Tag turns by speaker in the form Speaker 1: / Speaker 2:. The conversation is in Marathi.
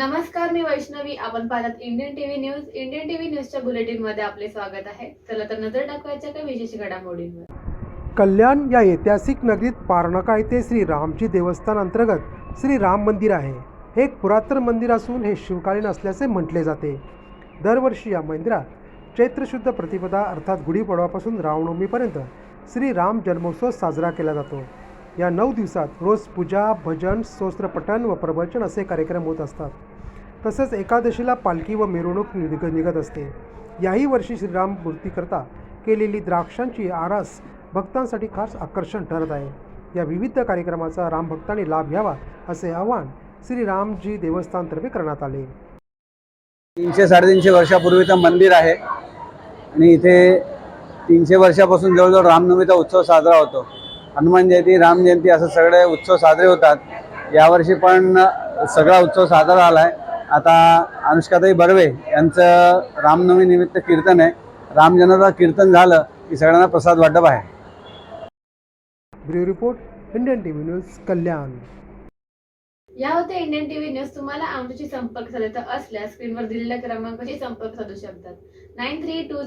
Speaker 1: नमस्कार मी वैष्णवी. आपण पाहतात Indian TV news Indian TV न्यूजच्या बुलेटिनमध्ये आपले स्वागत आहे. चला तर नजर टाकवायच्या काही विशेष घडामोडींवर.
Speaker 2: कल्याण या ऐतिहासिक नगरीत पारनाका येथे श्री रामजी देवस्थान अंतर्गत श्री राम मंदिर आहे. हे एक पुरातन मंदिर असून हे शिवकालीन असल्याचे म्हटले जाते. दरवर्षी या मंदिरात चैत्रशुद्ध प्रतिपदा अर्थात गुढीपाडवापासून रामनवमीपर्यंत श्री राम जन्मोत्सव साजरा केला जातो. या नऊ दिवसात रोज पूजा भजन स्तोत्रपठण व प्रवचन असे कार्यक्रम होत असतात. तसंच एकादशीला पालखी व मिरवणूक निघ निघत असते. याही वर्षी श्रीराम मूर्तीकरता केलेली द्राक्षांची आरास भक्तांसाठी खास आकर्षण ठरत आहे. या विविध कार्यक्रमाचा रामभक्तांनी लाभ घ्यावा असे आवाहन श्रीरामजी देवस्थानतर्फे करण्यात आले.
Speaker 3: तीनशे साडेतीनशे वर्षापूर्वीचं मंदिर आहे. आणि इथे तीनशे वर्षापासून जवळजवळ रामनवमीचा उत्सव साजरा होतो. हनुमान जयंती राम जयंती असं सगळे उत्सव साजरे होतात. यावर्षी पण सगळा उत्सव साजरा झाला आहे आता अनुष्काताई बर्वे यांचं रामनवमी निमित्त कीर्तन आहे. रामजनाचं कीर्तन झालं की सगळ्यांना प्रसाद वाटप आहे.
Speaker 2: Report Indian T V news Kalyan.
Speaker 1: या होत्या इंडियन टीव्ही न्यूज. तुम्हाला आमच्याशी संपर्क साधायचा असल्यास स्क्रीनवर दिलेल्या क्रमांकाशी संपर्क साधू शकतात. Nine three to